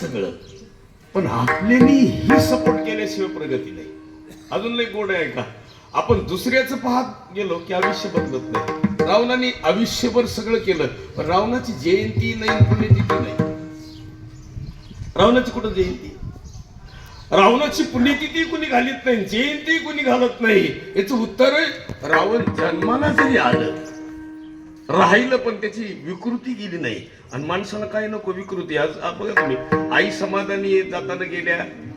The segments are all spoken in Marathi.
सगळं पण आपल्यानी ही सपोर्ट केल्याशिवाय प्रगती नाही. अजून लई गोड आहे का? आपण दुसऱ्याचं पाहत गेलो की आयुष्य बदलत नाही. रावणाने आयुष्यभर सगळं केलं पण रावणाची जयंती नाही पुण्यतिथी नाही. रावणाची कुठं जयंती? रावणाची पुण्यतिथी कुणी घालीत नाही जयंती कुणी घालत नाही. याचं उत्तर आहे रावण जन्माला जरी आलं राहिलं पण त्याची विकृती गेली नाही. आणि माणसाला काय नको विकृती? आज बघा तुम्ही आई समाधानी येत जाताना गेल्या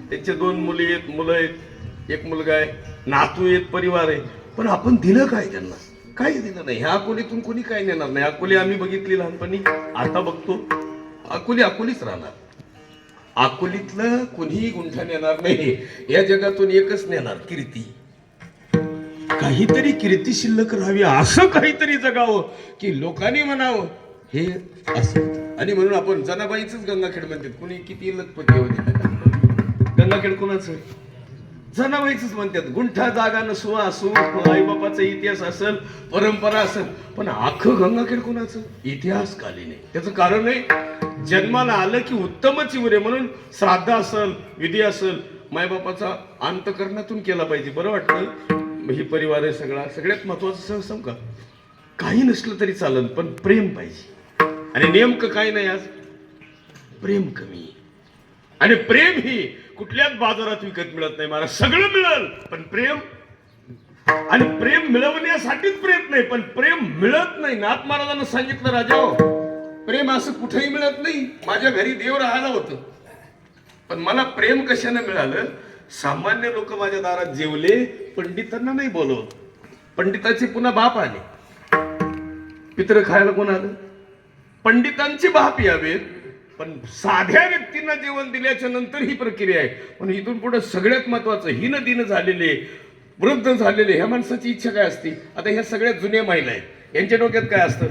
त्यांचे दोन मुले आहेत मुलं आहेत एक मुलगा आहे नातू आहेत परिवार आहे. पण आपण दिलं काय त्यांना? काही दिलं नाही? ह्या अकोलीतून कोणी काय नेणार नाही? अकोली आम्ही बघितली लहानपणी आता बघतो. अकोली अकोलीच राहणार. अकोलीतलं कोणीही गुंठा नेणार नाही. या जगातून एकच नेणार कीर्ती. काहीतरी कीर्ती शिल्लक राहावी असं काहीतरी जगावं की लोकांनी म्हणावं हे असं. आणि म्हणून आपण जनाबाईच गंगाखेड म्हणतात. कुणी किती लखपती होते गंगाखेड कोणाचं? जनाबाईच म्हणतात. गुंठा जागा नसू असो आईबापाचा इतिहास असेल परंपरा असेल पण आखं गंगाखेड कोणाचं? इतिहास काली नाही त्याचं कारण आहे जन्माला आलं की उत्तमच उरे म्हणून श्राद्ध असेल विधी असेल मायबापाचा अंतकरणातून केला पाहिजे. बरं वाटतं? ही परिवार आहे सगळा सगळ्यात महत्वाचं सहज सांगू का? काही नसलं तरी चालन पण प्रेम पाहिजे. आणि नेमकं काय नाही आज? प्रेम कमी. आणि प्रेम ही कुठल्याच बाजारात विकत मिळत नाही मला सगळं मिळेल पण प्रेम आणि प्रेम मिळवण्यासाठीच प्रयत्न आहे पण प्रेम मिळत नाही. नाथ महाराजांना सांगितलं राजा हो, प्रेम असं कुठेही मिळत नाही. माझ्या घरी देव राहायला होतं. पण मला प्रेम कशानं मिळालं? सामान्य लोक माझ्या दारात जेवले पंडितांना नाही बोलवत पंडिताचे पुन्हा बाप आले. पित्र खायला कोण आलं? पंडितांचे बाप यावेत पण साध्या व्यक्तींना जेवण दिल्याच्या नंतर ही प्रक्रिया आहे. पण इथून पुढे सगळ्यात महत्वाचं हीन दिन झालेले वृद्ध झालेले ह्या माणसाची इच्छा काय असते? आता ह्या सगळ्या जुन्या महिला आहेत. यांच्या डोक्यात काय असतं?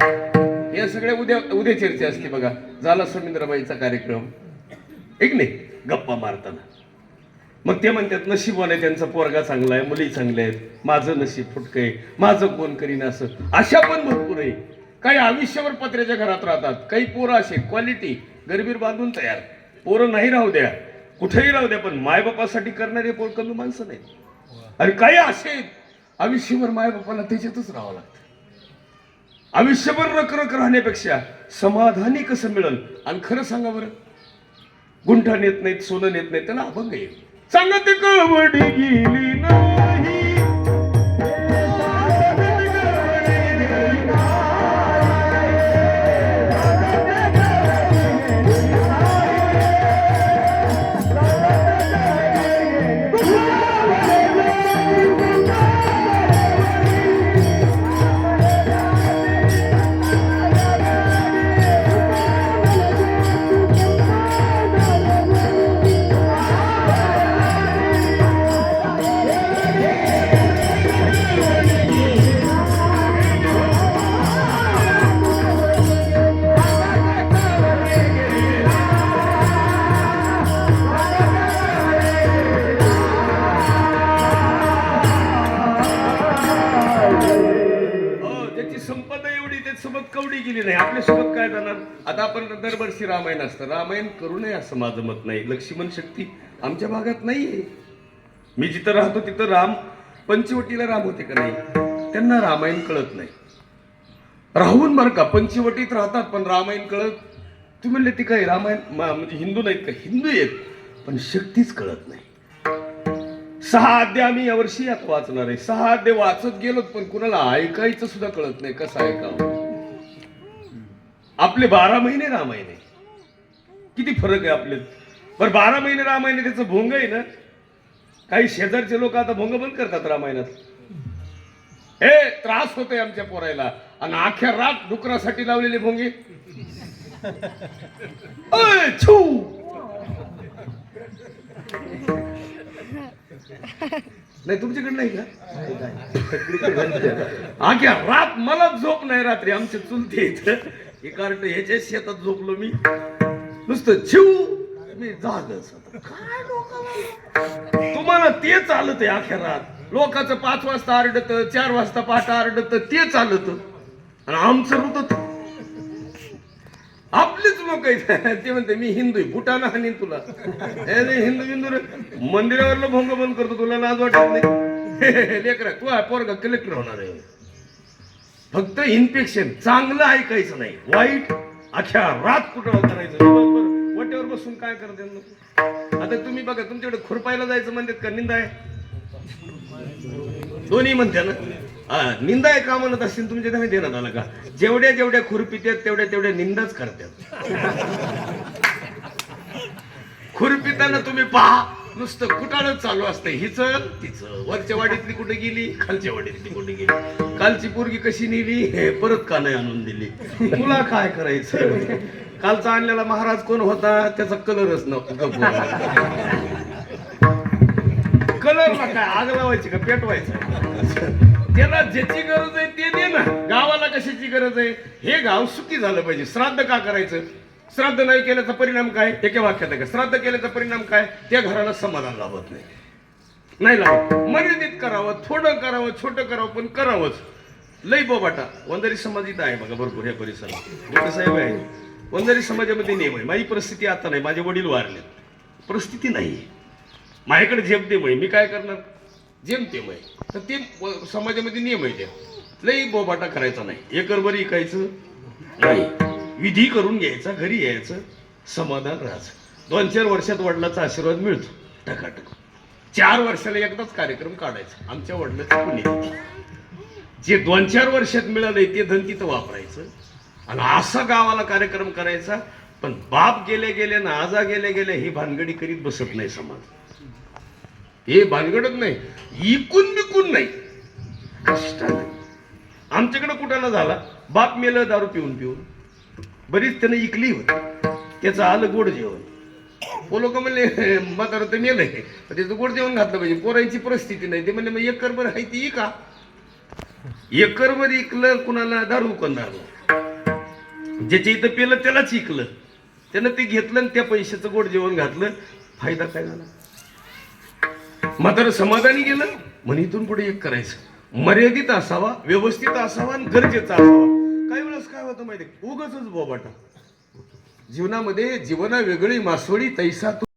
या सगळ्या उद्या उद्या चर्चा असते बघा. झाला समिंद्रबाईचा कार्यक्रम. एक नाही गप्पा मारताना. मग ते म्हणतात नशीबवान आहे त्यांचा पोरगा चांगला आहे मुली चांगल्या आहेत माझं नशीब फुटकं आहे माझं कोण करीन असं. अशा पण भरपूर आहे. काही आयुष्यावर पत्र्याच्या घरात राहतात काही पोरं असे क्वालिटी गरबीर बांधून तयार. पोरं नाही राहू द्या कुठेही राहू द्या पण मायबापासाठी करणारे पोर कमी माणसं नाही आणि काही असे आहेत, आयुष्यभर मायबापाला त्याच्यातच राहावं लागतं. आयुष्यभर रखरख राहण्यापेक्षा समाधानी कसं मिळेल? आणि खरं सांगा बरं गुंठा नेत नाहीत सोनं नेत नाहीत त्याला अभंग येईल సంగతి కోడి गेली नाही. आपल्यासोबत काय जाणार? आता आपण दरवर्षी रामायण असतं. रामायण करू नये असं माझं मत नाही. लक्ष्मण शक्ती आमच्या भागात नाहीये. मी जिथं राहतो तिथं राम पंचवटीला राम होते का नाही? त्यांना रामायण कळत नाही. राहून बरं का पंचवटीत राहतात पण रामायण कळत तुम्ही म्हणले ती काय रामायण म्हणजे हिंदू नाहीत का? हिंदू आहेत पण शक्तीच कळत नाही. सहा अध्याय आम्ही यावर्षी यात वाचणार आहे. सहा अध्याय वाचत गेलो पण कुणाला ऐकायचं सुद्धा कळत नाही. कसं ऐकावं? आपले बारा महिने रामायण आहे. किती फरक आहे आपले? बरं बारा महिने रामायण त्याचं भोंग आहे ना? काही शेजारचे लोक आता भोंग बंद करतात रामायणात. हे त्रास होतोय आमच्या पोरायला. आणि अख्ख्या रात डुकरासाठी लावलेले भोंगे. छू! नाही तुमच्याकडे नाही का? आख्या रात मला झोप नाही रात्री आमच्या चुलते इथं. हे कार्ट ह्याच्या शेतात झोपलो मी नुसतं छिव मी. काय लोकांना? तुम्हाला ते चालत आहे अख्या रात लोकांचं पाच वाजता आरडत चार वाजता पाठ आरडत ते चालत. आणि आमचं रुतत. आपलीच लोक आहेत. ते म्हणते मी हिंदू आहे बुटाना हानीन तुला. हिंदू हिंदू रे. मंदिरावरलं भोंग बंद करतो तुला लाज वाटत नाही. लेकरा तू पोरगा कलेक्टर होणार आहे. फक्त इन्फेक्शन चांगलं ऐकायचं नाही. वाईट अख्ख्या रात कुठं करायचं दिवसभर वाटेवर बसून काय करते आता तुम्ही बघा तुमच्याकडे खुरपायला जायचं म्हणतात का? निंदा आहे? दोन्ही म्हणते ना? निंदा आहे का म्हणत असतील? तुमच्या त्याने देण्यात आलं का? जेवढ्या जेवढ्या खुरपित्यात तेवढ्या तेवढ्या निंदाच करतात. खुरपिताना तुम्ही पहा. नुसतं कुटाळच चालू असतं हिच तिचं वरच्या वाडीतली कुठे गेली? खालच्या वाडीतली कुठे गेली? कालची पोरगी कशी नेली? हे परत का नाही आणून दिली? तुला काय करायचं? कालचा आणलेला महाराज कोण होता? त्याचा कलरच नव्हता कलरला काय आग लावायची का? पेटवायचं. त्याला ज्याची गरज आहे ते दे ना. गावाला कशाची गरज आहे? हे गाव सुखी झालं पाहिजे. श्राद्ध का करायचं? श्राद्ध नाही केल्याचा परिणाम काय? एका वाक्यात आहे का? श्राद्ध केल्याचा परिणाम काय? त्या घराला समाधान लाभत नाही. नाही लावत मर्यादित करावं थोडं करावं छोटं करावं पण करावंच. लई बोबाटा. वंजारी समाज इथं आहे बघा भरपूर या परिसरात. साहेब आहे. वंजारी समाजामध्ये नियम आहे. माझी परिस्थिती आता नाही. माझे वडील वारलेत परिस्थिती नाही. माझ्याकडे झेपते आहे. मी काय करणार? जेमते आहे. तर ते समाजामध्ये नियम आहे त्या लई बोबाटा करायचा नाही. एकरभर इकायचं नाही. विधी करून घ्यायचा घरी यायचं समाधान राहायचं. दोन चार वर्षात वडिलाचा आशीर्वाद मिळतो टकाटक. चार वर्षाला एकदाच कार्यक्रम काढायचा आमच्या वडिलाचं पुणे जे दोन चार वर्षात मिळालंय ते धन तिथं वापरायचं. आणि असा गावाला कार्यक्रम करायचा पण बाप गेले गेले ना आजा गेले गेले ही भानगडी करीत बसत नाही समाज. हे भानगडच नाही इकून बिकून नाही. कष्ट आमच्याकडे कुठाला झाला? बाप मेलं दारू पिऊन पिऊन. बरीच त्यानं इकली होती. त्याचं आलं गोड जेवण. लोक म्हणले म्हातारा तर मेलंय. त्याचं गोड जेवण घातलं पाहिजे. पोरांची परिस्थिती नाही. ते म्हणले मग एक करभर आहे ती का एकर वर इकलं कुणाला दारू दारू ज्याच्या इथं पेलं त्यालाच इकलं. त्यानं ते घेतलं आणि त्या पैशाचं गोड जेवण घातलं. फायदा काय झाला? म्हातारं समाधानी गेलं. म्हण इथून पुढे एक करायचं. मर्यादित असावा व्यवस्थित असावा आणि गरजेचा असावा. काही वेळेस काय होतं माहिती उगच बोबाटा. जीवनामध्ये जीवना वेगळी मासोळी तैसा